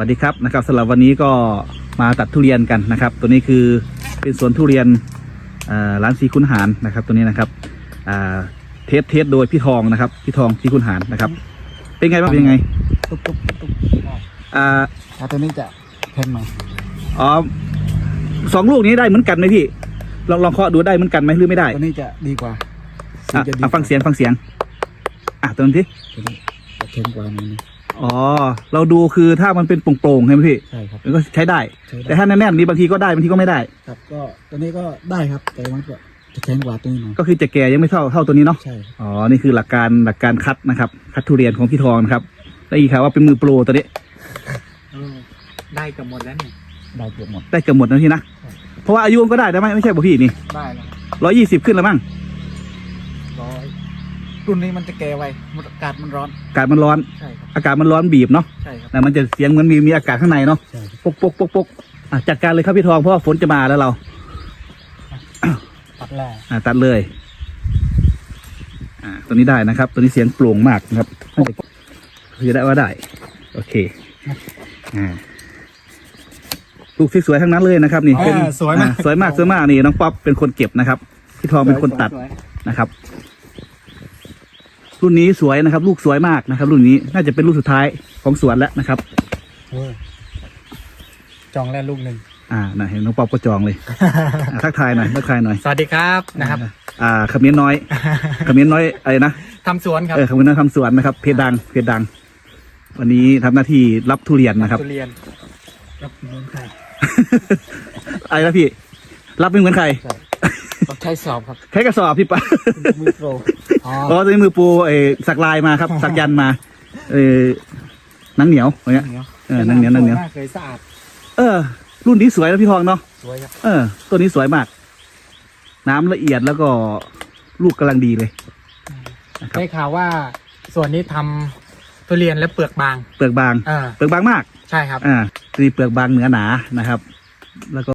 สวัสดีครับนะครับสำหรับวันนี้ก็มาตัดทุเรียนกันนะครับ ตัวนี้คือเป็นสวนทุเรียนเอ่อร้านสีคุณหารนะครับ ตัวนี้นะครับอ่าเทสเทสโดยพี่ทองนะครับ พี่ทองสีคุณหารนะครับ เป็นไงบ้างเป็นยังไงตุ๊บตุ๊บตุ๊บอ่าอ่าตัวนี้จะแพงหน่อยอ๋อสองลูกนี้ได้เหมือนกันไหมพี่ ลองลองเคาะดูได้เหมือนกันไหมหรือไม่ได้ตัวนี้จะดีกว่าอะจะดีอะฟังเสียงฟังเสียง อะตัวนี้สิตัวนี้จะแข็งกว่าหน่ อยนึงอ๋อ เราดูคือถ้ามันเป็นโปร่งๆใช่ไหมพี่ใช่ครับ มันก็ใช้ได้ ใช้แต่ได้ถ้าแน่นๆนี่บางทีก็ได้บางทีก็ไม่ได้ ครับ ก็ตัวนี้ก็ได้ครับ แต่มันก็จะแข็งกว่าตัวนี้หน่อยก็คือจะแก่ยังไม่เท่าเท่าตัวนี้เนาะ ใช่ครับอ๋อ นี่คือหลักการหลักการคัดนะครับ คัดทุเรียนของพี่ทองนะครับแล้วอีกครับว่าเป็นมือโปรตัวนี้ ได้กับหมดแล้วเนี่ยได้เกือบหมด ได้เกือบหมดนะพี่นะ เพราะว่าอายุมันก็ได้ได้ไหมไม่ใช่บอกพี่นี่ได้แล้วร้อยยี่สิบขึ้นแล้วมั้งร้อย รุ่นนี้มันจะแก่ไวมันอากาศมันร้อน อากาศมันร้อน ใช่ครับ อากาศมันร้อนบีบเนาะใช่ครับ แต่มันจะเสียงเหมือนมีมีอากาศข้างในเนาะใช่ครับ ปกปกปกปกอะจัดการเลยครับพี่ทองเพราะว่าฝนจะมาแล้วเรา ตัดแร่อะตัดเลย อ่า ตัวนี้ได้นะครับ ตัวนี้เสียงโปร่งมากนะครับน่าจะคือได้ว่าได้ โอเค อ่า ลูกสวยๆทั้งนั้นเลยนะครับ นี่เป็นสวยมาก อ่าสวยมากสวยมากนี่น้องป๊อปเป็นคนเก็บนะครับ พี่ทองเป็นคนตัดนะครับ รุ่นนี้สวยนะครับ ลูกสวยมากนะครับ รุ่นนี้น่าจะเป็นลูกสุดท้ายของสวนแล้วนะครับ เว้ยจองแล้วลูกหนึ่ง อ่านะเห็นน้องป๊อปก็จองเลยอ่าทักทายหน่อยทักทายหน่อยสวัสดีครับนะครับอ่าขมิ้นน้อยขมิ้นน้อยอะไรนะ ทำสวนครับเออขมิ้นน้อยทำสวนนะครับ เพจดังเพจดัง วันนี้ทำหน้าที่รับทุเรียนนะครับ ทุ เรียนรับเงินใครอะไรนะพี่ รับไม่เหมือนใคร ต้องใช้สอบครับใช้กระสอบพี่ปะ มือโปร อ๋ออ๋อตัวนี้มือปูเออสักลายมาครับ สักยันต์มา เออหนังเหนียวอย่างเงี้ยเหนียวเออหนังเหนียวหนังเหนียวมากเลยสะอาดเออ รุ่นนี้สวยนะพี่ทองเนาะ สวยครับเออ ตัวนี้สวยมาก น้ำละเอียดแล้วก็ลูกกำลังดีเลย นะครับ ได้ข่าวว่าส่วนนี้ทำทุเรียนและเปลือกบางเปลือกบาง อ่าเปลือกบางมาก ใช่ครับ อ่าตัวนี้เปลือกบางเนื้อหนานะครับ แล้วก็